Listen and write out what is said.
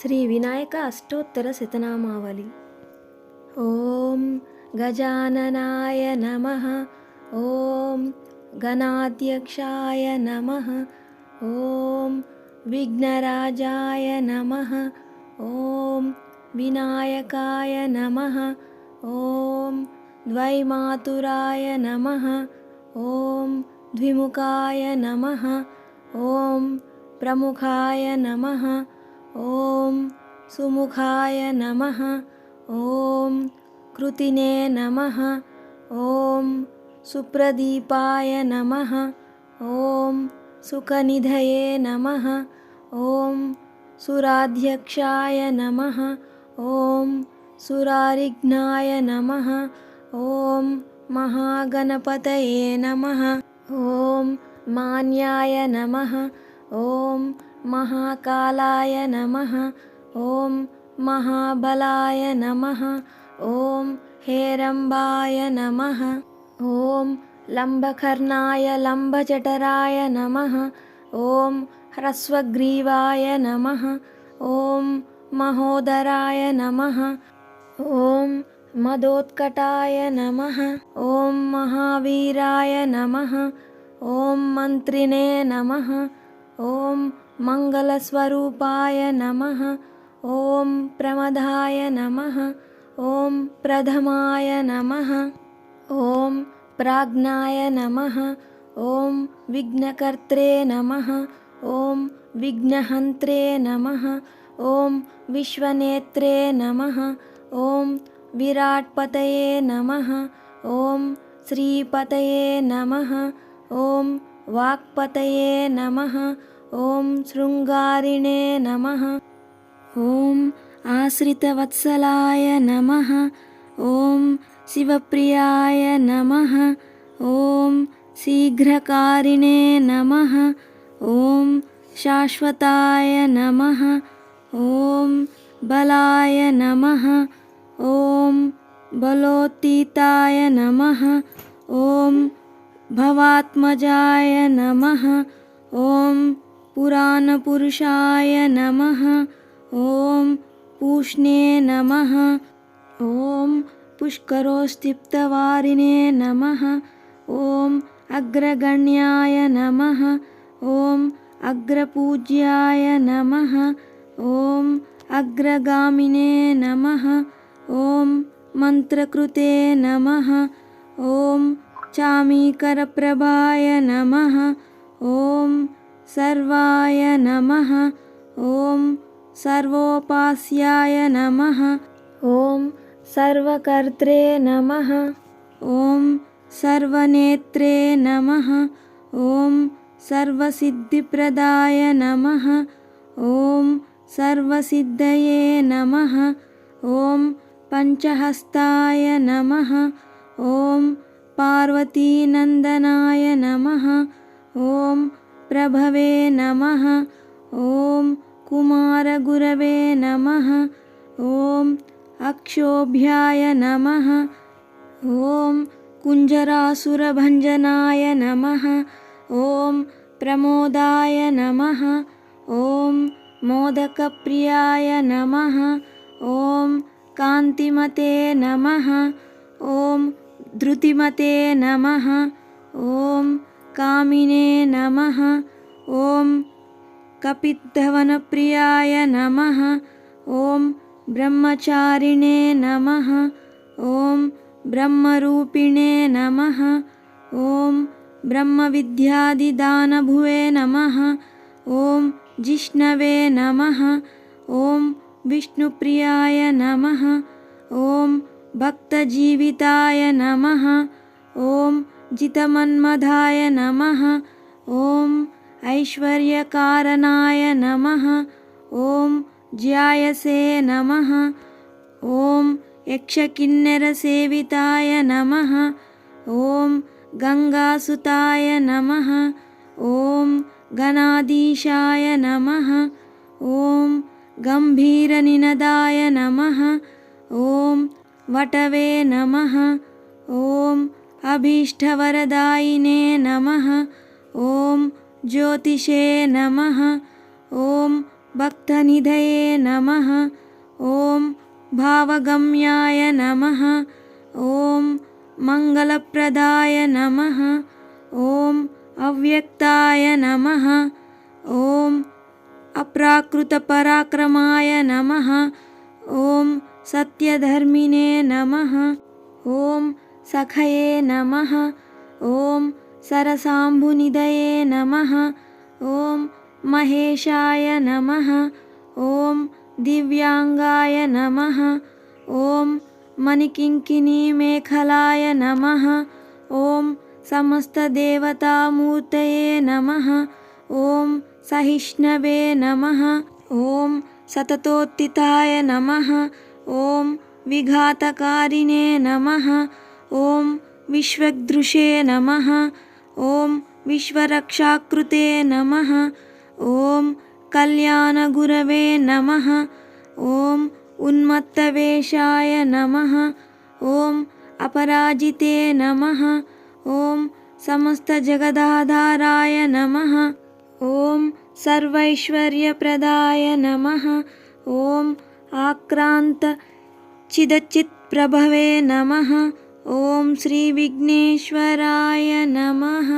श्रीविनायक अष्टोत्तरशतनामावली ॐ गजाननाय नमः ॐ गणाध्यक्षाय नमः ॐ विघ्नराजाय नमः ॐ विनायकाय नमः ॐ द्वैमातुराय नमः ॐ द्विमुखाय नमः ॐ प्रमुखाय नमः ॐ सुमुखाय नमः। ॐ कृतिने नमः। ॐ सुप्रदीपाय नमः। ॐ सुखनिधये नमः। ॐ सुराध्यक्षाय नमः। ॐ सुरारिघ्नाय नमः। ॐ महागणपतये नमः। ॐ मान्याय नमः। ॐ महाकालाय नमः। ॐ महाबलाय नमः। ॐ हेरम्बाय नमः। ॐ लम्बकर्णाय लम्बजठराय नमः। ॐ ह्रस्वग्रीवाय नमः। ॐ महोदराय नमः। ॐ मदोत्कटाय नमः। ॐ महावीराय नमः। ॐ मन्त्रिणे नमः। ॐ मङ्गलस्वरूपाय नमः। ॐ प्रमदाय नमः। ॐ प्रथमाय नमः। ॐ प्राज्ञाय नमः। ॐ विघ्नकर्त्रे नमः। ॐ विघ्नहन्त्रे नमः। ॐ विश्वनेत्रे नमः। ॐ विराट्पतये नमः। ॐ श्रीपतये नमः। ॐ वाक्पतये नमः ॐ शृङ्गारिणे नमः। ॐ आश्रितवत्सलाय नमः। ॐ शिवप्रियाय नमः। ॐ शीघ्रकारिणे नमः। ॐ शाश्वताय नमः। ॐ बलाय नमः। ॐ बलोत्तीताय नमः। ॐ भवात्मजाय नमः। ॐ पुराणपुरुषाय नमः। ॐ पूष्णे नमः। ॐ पुष्करोस्तिप्तवारिणे नमः। ॐ अग्रगण्याय नमः। ॐ अग्रपूज्याय नमः। ॐ अग्रगामिने नमः। ॐ मन्त्रकृते नमः। ॐ चामीकरप्रभाय नमः। ॐ सर्वाय नमः। ॐ सर्वोपास्याय नमः। ॐ सर्वकर्त्रे नमः। ॐ सर्वनेत्रे नमः। ॐ सर्वसिद्धिप्रदाय नमः। ॐ सर्वसिद्धये नमः। ॐ पञ्चहस्ताय नमः। ॐ पार्वतीनन्दनाय नमः। ॐ प्रभवे नमः। ॐ कुमारगुरवे नमः। ॐ अक्षोभ्याय नमः। ॐ कुञ्जरासुरभञ्जनाय नमः। ॐ प्रमोदाय नमः। ॐ मोदकप्रियाय नमः। ॐ कान्तिमते नमः। ॐ धृतिमते नमः। ॐ कामिने नमः। ॐ कपिद्धवनप्रियाय नमः। ॐ ब्रह्मचारिणे नमः। ॐ ब्रह्मरूपिणे नमः। ॐ ब्रह्मविद्यादिदानभुवे नमः। ॐ जिष्णवे नमः। ॐ विष्णुप्रियाय नमः। ॐ भक्तजीविताय नमः। ॐ जितमन्मधाय नमः। ॐ ऐश्वर्यकारणाय नमः। ॐ ज्यायसे नमः। ॐ यक्षकिन्नरसेविताय नमः। ॐ गङ्गासुताय नमः। ॐ गणाधीशाय नमः। ॐ गम्भीरनिनदाय नमः। ॐ वटवे नमः। ॐ अभीष्टवरदायिने नमः। ॐ ज्योतिषे नमः। ॐ भक्तनिधये नमः। ॐ भावगम्याय नमः। ॐ मङ्गलप्रदाय नमः। ॐ अव्यक्ताय नमः। ॐ अप्राकृतपराक्रमाय नमः। ॐ सत्यधर्मिणे नमः। ॐ सखये नमः ॐ सरसाम्बुनिधये नमः ॐ महेशाय नमः ॐ दिव्याङ्गाय नमः ॐ मणिकिङ्किनीमेखलाय नमः ॐ समस्तदेवतामूर्तये नमः ॐ सहिष्णवे नमः ॐ सततोत्थिताय नमः ॐ विघातकारिणे नमः ॐ विश्वदृशे नमः। ॐ विश्वरक्षाकृते नमः। ॐ कल्याणगुरवे नमः। ॐ उन्मत्तवेषाय नमः। ॐ अपराजिते नमः। ॐ समस्तजगदाधाराय नमः। ॐ सर्वैश्वर्यप्रदाय नमः। ॐ आक्रान्तचिदचित्प्रभवे नमः ॐ श्रीविघ्नेश्वराय नमः